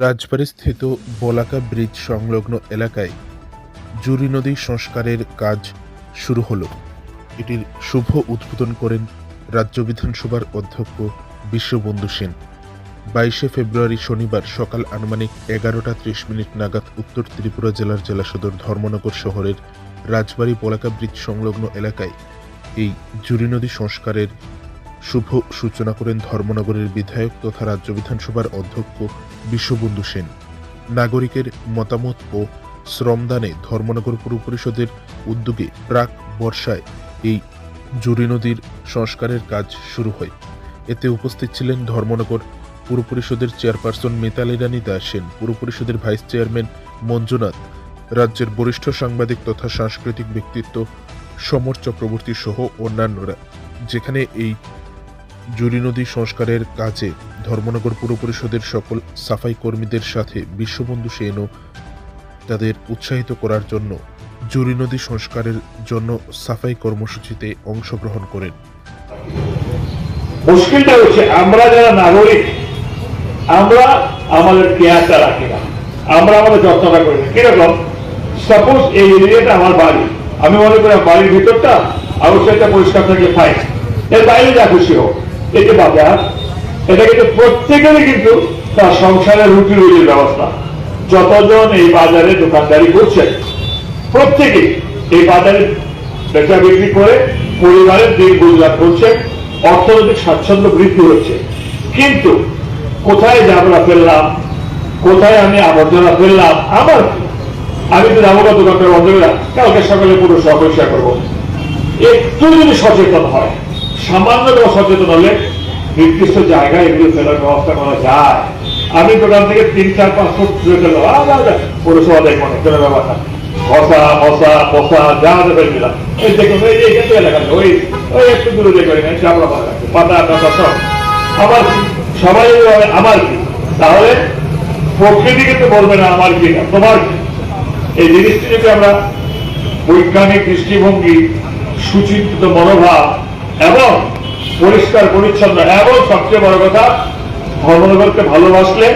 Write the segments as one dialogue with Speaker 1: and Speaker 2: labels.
Speaker 1: রাজবাড়ীস্থিত বলাকা bridge সংলগ্ন এলাকায় জুরি নদী সংস্কারের কাজ শুরু হলো। এটির শুভ উদ্বোধন করেন রাজ্য বিধানসভার অধ্যক্ষ বিশ্ববন্ধু সেন। বাইশে ফেব্রুয়ারি শনিবার সকাল আনুমানিক এগারোটা ত্রিশ মিনিট নাগাদ উত্তর ত্রিপুরা জেলার জেলা সদর ধর্মনগর শহরের রাজবাড়ী বলাকা ব্রিজ সংলগ্ন এলাকায় এই জুরি নদী সংস্কারের শুভ সূচনা করেন ধর্মনগরের বিধায়ক তথা রাজ্য বিধানসভার অধ্যক্ষ বিশ্ববন্ধু সেন। নাগরিকের মতামত ও শ্রমদানে ধর্মনগর পুর পরিষদের উদ্যোগে প্রাক বর্ষায় এই জুরি নদীর সংস্কারের কাজ শুরু হয়। এতে উপস্থিত ছিলেন ধর্মনগর পুর পরিষদের চেয়ারপারসন মিতালি রানী দাস সেন পুর পরিষদের ভাইস চেয়ারম্যান মঞ্জুনাথ, রাজ্যের বরিষ্ঠ সাংবাদিক তথা সাংস্কৃতিক ব্যক্তিত্ব সমর চক্রবর্তী সহ অন্যান্যরা, যেখানে এই জুরি নদী সংস্কারের কাজে ধর্মনগর পুর পরিষদের সকল সাফাই কর্মীদের সাথে বিশ্ববন্ধু সেনও তাদের উৎসাহিত করার জন্য জুরি নদী সংস্কারের জন্য সাফাই কর্মসূচিতে অংশগ্রহণ করেন।
Speaker 2: মুশকিলটা হচ্ছে আমরা যারা নাগরিক, আমরা আমাদের কেয়ারটা রাখি না। আমরা আমাদের যত্নটা করি না। কীরকম? সাপোজ এই এরিয়াটা আমার বাড়ি। আমি মনে করি বাড়ির ভিতরটা অবশ্যই এটা পরিষ্কার থাকলে ফাইন এর বাইরে যা খুশি হোক। যে বাজার এটা কিন্তু প্রত্যেকেরই কিন্তু তার সংসারের রুটি রুটির ব্যবস্থা। যতজন এই বাজারে দোকানদারি করছেন প্রত্যেকে এই বাজারে বেচা বিক্রি করে পরিবারের দিন গুজরাট করছে, অর্থনৈতিক স্বাচ্ছন্দ্য বৃদ্ধি হচ্ছে। কিন্তু কোথায় জাবরা ফেললাম, কোথায় আমি আবর্জনা ফেললাম আমার আমি তো যাব দোকানটা বন্ধ করে কালকে সকালে পুরো সপরিষ্কার করব। একটু যদি সচেতন হয় সামান্যতম সচেতন হলে নির্দিষ্ট জায়গায় এগুলো ফেলার ব্যবস্থা করা যায়। আমি দোকান থেকে তিন চার পাঁচ ফুট দূরে ফেললাম। আলাদা পৌরসভা দেখব না ব্যাপার না মশা মশা মশা যা ফেলে দিলাম। এই দেখুন এই এখানে এলাকা ওই ওই একটু দূরে দেখবেন চাপড়া পাতা আছে, পাতা টাতা সব। আমার? সবাই আমার কি? তাহলে প্রকৃতিকে তো বলবে না আমার কি না তোমার কি? এই জিনিসটি যদি আমরা বৈজ্ঞানিক দৃষ্টিভঙ্গি সুচিন্তিত মনোভাব এবং পরিষ্কার, পরিচ্ছন্ন, এবং সবচেয়ে বড় কথা ধর্মনগরকে ভালোবাসলে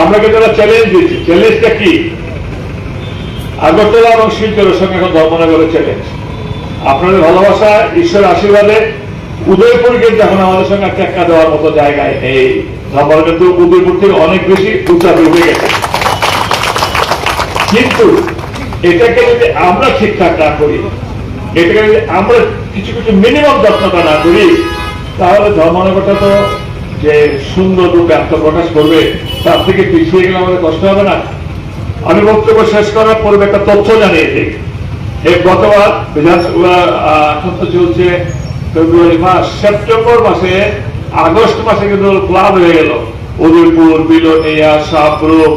Speaker 2: আমরা কিন্তু একটা চ্যালেঞ্জ দিয়েছি। চ্যালেঞ্জটা কি? আগরতলা এবং শিলচরের সঙ্গে এখন ধর্মনগরের চ্যালেঞ্জ আপনাদের ভালোবাসা, ঈশ্বরের আশীর্বাদে উদয়পুর কিন্তু এখন আমাদের সঙ্গে টেক্কা দেওয়ার মতো জায়গায় নেই। ধর্মনগর কিন্তু উদয়পুর থেকে অনেক বেশি উচ্চাপে হয়ে গেছে। কিন্তু এটাকে যদি আমরা ঠিকঠাক না করি, এটাকে যদি আমরা কিছু কিছু মিনিমাম যত্নটা না করি, তাহলে ধর্মনগরটা তো যে সুন্দর রূপে আত্মপ্রকাশ করবে, তার থেকে পিছিয়ে গেলে আমাদের কষ্ট হবে না। আমি বক্তব্য শেষ করার পূর্বে একটা তথ্য জানিয়ে দিই। এই গতবার বিধানসভা এখন তো চলছে ফেব্রুয়ারি মাস, সেপ্টেম্বর মাসে, আগস্ট মাসে কিন্তু প্লান হয়ে গেল। উদয়পুর, বিলোনিয়া সাবরূপ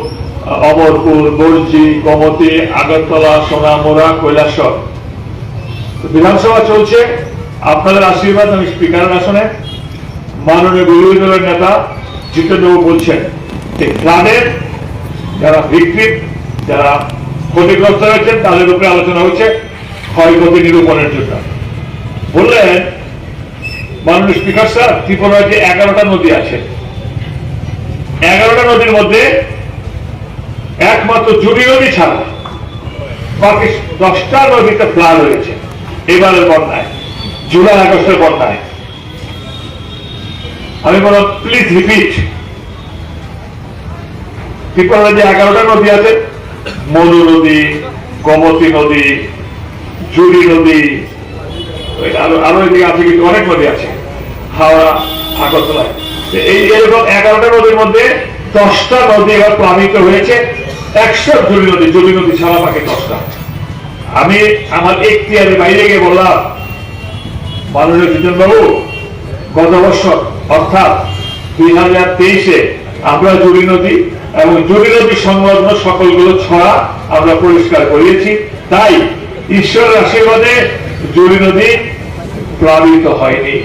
Speaker 2: অমরপুর, বর্জি কমতি আগরতলা, সোনামুড়া, কৈলাসর। বিধানসভা চলছে। আপনাদের আশীর্বাদ, আমি স্পিকারের আসনে। মাননীয় বিরোধী দলের নেতা জিতেন্দ্রবাবু বলছেন যে ফ্লাডের যারা ভিক্টিম যারা ক্ষতিগ্রস্ত হয়েছেন, তাদের উপরে আলোচনা হচ্ছে ক্ষয়ক্ষতি নিরূপণের জন্য। বললেন মাননীয় স্পিকার স্যার, ত্রিপুরায় যে এগারোটা নদী আছে, এগারোটা নদীর মধ্যে একমাত্র জুড়ি নদী ছাড়া বাকি দশটা নদীতে ফ্লাড হয়েছে। এবারের বন্যায়, জুলাই আগস্টের বন্যায়। আমি বললাম প্লিজ রিপিট ত্রিপুরার যে এগারোটা নদী আছে। মধু নদী, গোমতী নদী জুড়ি নদী, আরও আরও এদিকে আছে কিন্তু অনেক নদী আছে। হাওড়া আগরতলায় এই, এরকম এগারোটা নদীর মধ্যে দশটা নদী এবার প্লাবিত হয়েছে। একশো জুড়ি নদী জুড়ি নদী ছাড়া বাকি দশটা। আমি আমার এখতিয়ারের বাইরে গিয়ে বললাম, মাননীয় জিতেন বাবু গত বছর, অর্থাৎ দুই হাজার তেইশে আমরা জুড়ি নদী এবং জুড়ি নদী সংলগ্ন সকলগুলো ছড়া আমরা পরিষ্কার করিয়েছি। তাই ঈশ্বরের আশীর্বাদে জুড়ি নদী প্লাবিত হয়নি।